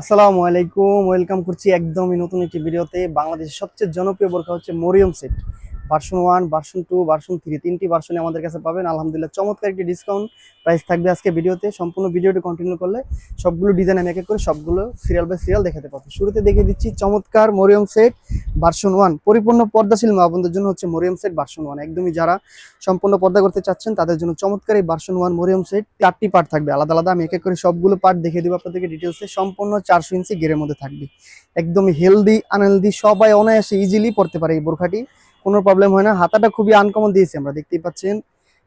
আসসালামু আলাইকুম, ওয়েলকাম করছি একদমই নতুন একটি ভিডিওতে। বাংলাদেশের সবচেয়ে জনপ্রিয় বোরখা হচ্ছে Mariam set. Version one version two version three তিনটি ভার্সনে আমাদের কাছে পাবেন। আলহামদুলিল্লাহ, চমৎকার একটি ডিসকাউন্ট প্রাইস থাকবে আজকে ভিডিওতে। সম্পূর্ণ ভিডিওটি কন্টিনিউ করলে সবগুলো ডিজাইন আমি এক এক করে সবগুলো সিরিয়াল বাই সিরিয়াল দেখাতে পাবো শুরুতে দেখিয়ে দিচ্ছি চমৎকার মরিয়ম সেট ভার্সন ওয়ান পরিপূর্ণ পর্দাশীল মা বোনদের জন্য হচ্ছে মরিয়ম সেট ভার্সন ওয়ান একদমই যারা সম্পূর্ণ পর্দা করতে চাচ্ছেন, তাদের জন্য চমৎকার এই ভার্সন ওয়ান মরিয়ম সেট চারটি পার্ট থাকবে। আলাদা আলাদা আমি এক এক করে সবগুলো পার্ট দেখিয়ে দেবো আপনাদেরকে ডিটেলসে সম্পূর্ণ চারশো ইঞ্চি গেরের মধ্যে থাকবে। একদমই হেলদি আনহেলদি সবাই অনায়াসে ইজিলি পড়তে পারে এই বোরখাটি। কোনো প্রবলেম হয় না। হাতাটা খুবই আনকমন দিয়েছি আমরা, দেখতেই পাচ্ছেন।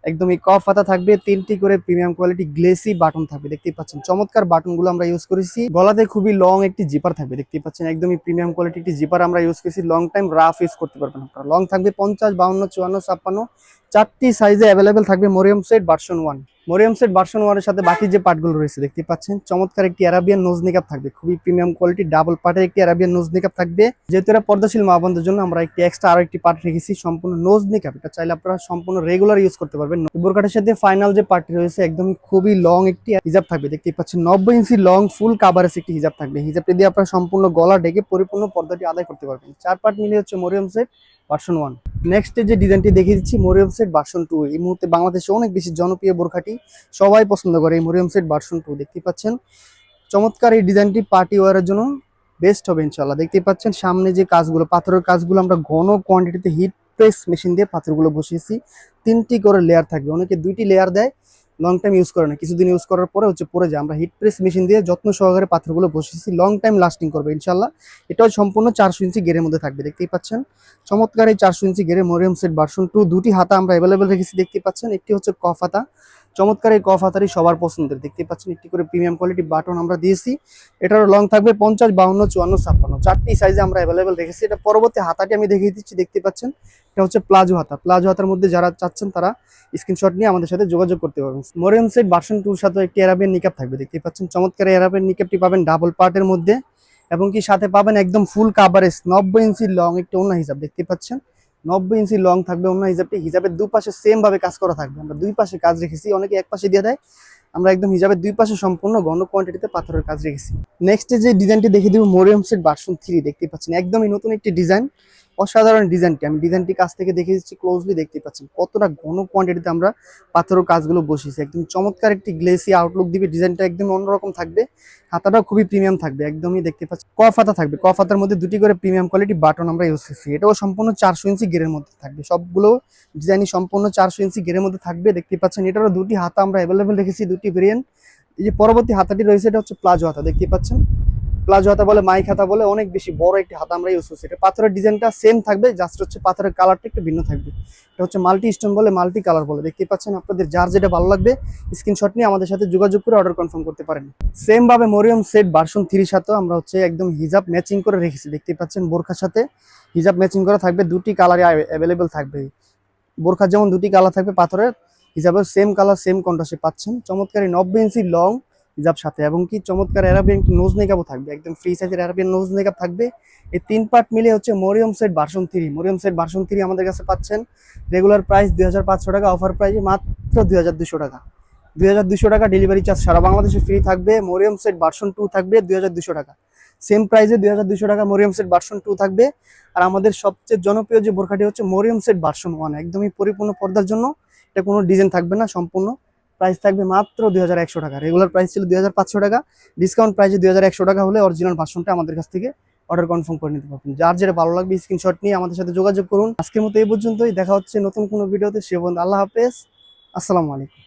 একদমই কফ হাতা থাকবে, তিনটি করে প্রিমিয়াম কোয়ালিটি গ্লেসি বাটন থাকবে, দেখতেই পাচ্ছেন। চমৎকার বাটনগুলো আমরা ইউজ করেছি। গলাতে খুবই লং একটি জিপার থাকবে, দেখতেই পাচ্ছেন। একদমই প্রিমিয়াম কোয়ালিটি একটি জিপার আমরা ইউজ করেছি। লং টাইম রাফ ইউজ করতে পারবেন আপনারা। লং থাকবে পঞ্চাশ, বাউন্ন, চুয়ান্ন, ছাপ্পান্ন। চারটি সাইজে অ্যাভেলেবেল থাকবে Mariam set version one Mariam set version ওয়ানের সাথে বাকি যে পার্টগুলো রয়েছে, দেখতে পাচ্ছেন? চমৎকার একটি অ্যারাবিয়ান নোজ নিকাপ থাকবে, খুবই প্রিমিয়াম কোয়ালিটি ডাবল পার্টের একটি অ্যারাবিয়ান নোজ নিকাপ থাকবে। যেহেতু এরা পর্দাশীল মা বোনদের জন্য, আমরা একটি এক্সট্রা আরও একটি পার্ট রেখেছি, সম্পূর্ণ নোজ নিকাপ এটা চাইলে আপনারা সম্পূর্ণ রেগুলার ইউজ করতে পারবেন। বোরকাটের সাথে ফাইনাল যে পার্টটি রয়েছে, একদমই খুবই লং একটি হিজাব থাকবে। দেখতেই পাচ্ছেন, নব্বই ইঞ্চি লং ফুল কাভারেজ একটি হিজাব থাকবে। হিজাবটি দিয়ে আপনারা সম্পূর্ণ গলা ডেকে পরিপূর্ণ পর্দাটি আদায় করতে পারবেন। চার পার্ট মিলে হচ্ছে Mariam set version one next যে ডিজাইনটি দেখিয়ে দিচ্ছি মোরিয়াম সেট ভার্সন টু এই মুহূর্তে বাংলাদেশে অনেক বেশি জনপ্রিয় বোরখাটি সবাই পছন্দ করে, এই মোরিয়াম সেট ভার্সন টু দেখতে পাচ্ছেন। চমৎকার এই ডিজাইনটি পার্টি ওয়ারের জন্য বেস্ট হবে ইনশাল্লাহ দেখতে পাচ্ছেন, সামনে যে কাজগুলো, পাথরের কাজগুলো, আমরা ঘন কোয়ান্টিটিতে হিট প্রেস মেশিন দিয়ে পাথরগুলো বসিয়েছি। তিনটি করে লেয়ার থাকবে, অনেকে দুইটি লেয়ার দেয় লং টাইম ইউজ করে না। কিছুদিন ইউজ করার পরে হচ্ছে পরে যায়। আমরা হিট প্রেস মেশিন দিয়ে যত্ন সহকারে পাথরগুলো বসেছি লং টাইম লাস্টিং করবে ইনশাল্লাহ এটাও সম্পূর্ণ চারশো ইঞ্চি গেরের মধ্যে থাকবে। দেখতেই পাচ্ছেন? চমৎকার এই চারশো ইঞ্চি গেরে মরিয়াম সেট ভার্সন টু দুটি হাতা আমরা অ্যাভেলেবেল রেখেছি দেখতে পাচ্ছেন? একটি হচ্ছে কফ হাতা। চমৎকার এই কফ হাতারই সবার পছন্দের। দেখতে পাচ্ছেন? একটি করে প্রিমিয়াম কোয়ালিটি বাটন আমরা দিয়েছি। এটারও লং থাকবে পঞ্চাশ, বাউন্ন, চুয়ান্ন, ছাপ্পান্ন। চারটি সাইজে আমরা অ্যাভেলেবেল রেখেছি। এটা পরবর্তী হাতাটি আমি দেখিয়ে দিচ্ছি। দেখতে পাচ্ছেন? এটা হচ্ছে প্লাজো হাতা প্লাজো হাতার মধ্যে যারা চাচ্ছেন, তারা স্ক্রিনশট নিয়ে আমাদের সাথে যোগাযোগ করতে পারবেন। মরিয়াম সেট ভার্সন টুর সাথে একটি অ্যারাবিয়ান নিকাপ থাকবে। দেখতে পাচ্ছেন, চমৎকার অ্যারাবিয়ান নিকাপটি পাবেন ডাবল পার্টের মধ্যে। এবং কি সাথে পাবেন একদম ফুল কাভারেজ নব্বই ইঞ্চি লং একটি অন্য হিসাব। দেখতে পাচ্ছেন, নব্বই ইঞ্চি লং থাকবে অন্য হিসাবটি। হিসাবের দুপাশে সেম ভাবে কাজ করা থাকবে। আমরা দুই পাশে কাজ রেখেছি, অনেকে এক পাশে দিয়ে দেয়। আমরা একদম হিসাবের দুই পাশে সম্পূর্ণ ঘন কোয়ান্টিটিতে পাথরের কাজ রেখেছি। নেক্সট যে ডিজাইনটি দেখিয়ে দিব মরিয়াম সেট ভার্সন থ্রি দেখতে পাচ্ছেন, একদমই নতুন একটি ডিজাইন অসাধারণ ডিজাইনটি। আমি ডিজাইনটি কাছ থেকে দেখে দিচ্ছি ক্লোজলি দেখতে পাচ্ছেন। কতটা ঘন কোয়ান্টিটিতে আমরা পাথরের কাজগুলো বসিয়েছি। একদম চমৎকার একটি গ্লেসি আউটলুক দিবে। ডিজাইনটা একদম অন্যরকম থাকবে। হাতাটাও খুবই প্রিমিয়াম থাকবে। একদমই দেখতে পাচ্ছি কফ হাতা থাকবে। কফ হাতার মধ্যে দুটি করে প্রিমিয়াম কোয়ালিটি বাটন আমরা ইউজ করছি। এটাও সম্পূর্ণ চারশো ইঞ্চি গেরের মধ্যে থাকবে। সবগুলো ডিজাইনই সম্পূর্ণ চারশো ইঞ্চি গেরের মধ্যে থাকবে। দেখতে পাচ্ছেন, এটারও দুটি হাতা আমরা অ্যাভেলেবেল রেখেছি, দুটি ভেরিয়েন্ট এই যে পরবর্তী হাতাটি রয়েছে, এটা হচ্ছে প্লাজো হাতা। দেখতে পাচ্ছেন। প্লাজো হাতা বলে, মাইক হাতা বলে অনেক বেশি বড় একটি হাতা আমরা ইউজ করছি। এটা পাথরের ডিজাইনটা সেম থাকবে জাস্ট হচ্ছে পাথরের কালারটা একটু ভিন্ন থাকবে। এটা হচ্ছে মাল্টি স্টোন বলে মাল্টি কালার বলে। দেখতে পাচ্ছেন আপনাদের যার যেটা ভালো লাগবে স্ক্রিনশট নিয়ে আমাদের সাথে যোগাযোগ করে অর্ডার কনফার্ম করতে পারেন। সেম ভাবে মরিয়ম সেট ভার্সন থ্রির সাথেও আমরা হচ্ছে একদম হিজাব ম্যাচিং করে রেখেছি। দেখতে পাচ্ছেন বোরখার সাথে হিজাব ম্যাচিং করা থাকবে, দুটি কালারে অ্যাভেলেবেল থাকবে। বোরখার যেমন দুটি কালার থাকবে পাথরের, হিজাবের সেম কালার সেম কন্ট্রাস্টে পাচ্ছেন। চমৎকার নব্বই ইঞ্চি লং হিজাব সাথে। এবং কি চমৎকার অ্যারাবিয়ান নোজ মেকআপও থাকবে। একদম ফ্রি সাইজের অ্যারাবিয়ান নোজ মেকআপ থাকবে। এই তিন পার্ট মিলে হচ্ছে Mariam set version three Mariam set version three আমাদের কাছে পাচ্ছেন। রেগুলার প্রাইস দুই হাজার পাঁচশো টাকা অফার প্রাইসে মাত্র দুই টাকা। দুই টাকা ডেলিভারি চার্জ সারা বাংলাদেশে ফ্রি থাকবে। মরিয়ম সেট ভার্সন টু থাকবে দুই টাকা। সেম প্রাইসে দুই হাজার দুশো টাকা মরিয়ম সেট ভার্সন টু থাকবে। আর আমাদের সবচেয়ে জনপ্রিয় যে বোরখাটি হচ্ছে মরিয়ম সেট ভার্সন ওয়ান একদমই পরিপূর্ণ পর্দার জন্য। এটা কোনো ডিজাইন থাকবে না, সম্পূর্ণ। প্রাইস থাকবে মাত্র দুই হাজার একশো টাকা। রেগুলার প্রাইস ছিল দুই হাজার পাঁচশো টাকা। ডিসকাউন্ট প্রাইসে দুই হাজার একশো টাকা হলে অরিজিনাল ভার্সনটা আমাদের কাছ থেকে অর্ডার কনফার্ম করে নিতে পারবেন। যার যেটা ভালো লাগবে স্ক্রিনশট নিয়ে আমাদের সাথে যোগাযোগ করুন। আজকের মতো এই পর্যন্তই। দেখা হচ্ছে নতুন কোনো ভিডিওতে সে বন্ধু আল্লাহ হাফেজ। আসসালামু আলাইকুম।